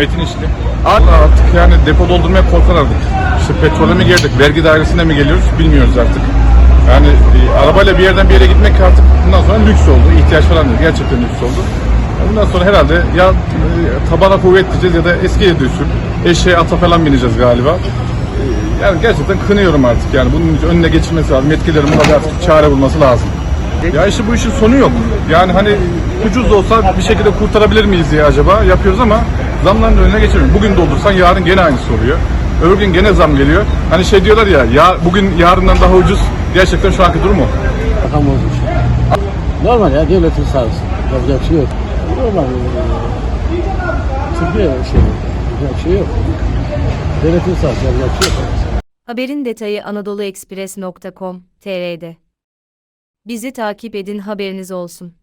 Metin işte. Valla artık yani depo doldurmaya korkardık. İşte petrole mi girdik, vergi dairesine mi geliyoruz bilmiyoruz artık. Yani e, arabayla bir yerden bir yere gitmek artık bundan sonra lüks oldu. ihtiyaç falan değil. Gerçekten lüks oldu. Bundan sonra herhalde ya e, tabana kuvvet diyeceğiz ya da eski usul eşeğe ata falan bineceğiz galiba. E, Yani gerçekten kınıyorum artık yani bunun önüne geçilmesi lazım. Yetkililerin buna artık çare bulması lazım. Ya işte bu işin sonu yok. Yani hani ucuz olsa bir şekilde kurtarabilir miyiz diye acaba yapıyoruz ama zamların önüne geçemiyoruz. Bugün doldursan yarın gene aynısı oluyor. Öbür gün gene zam geliyor. Hani şey diyorlar ya, ya bugün yarından daha ucuz. Gerçekten şu anki durum o. Rakam bozmuş. Normal ya devletin sağ olsun. Yapacak bir şey yok. Normal. eee, Türkiye şey yapacak bir şey yok. Devletin sağ olsun. Yapacak bir şey yok. Haberin detayı anadoluekspres.com.tr'de. Bizi takip edin haberiniz olsun.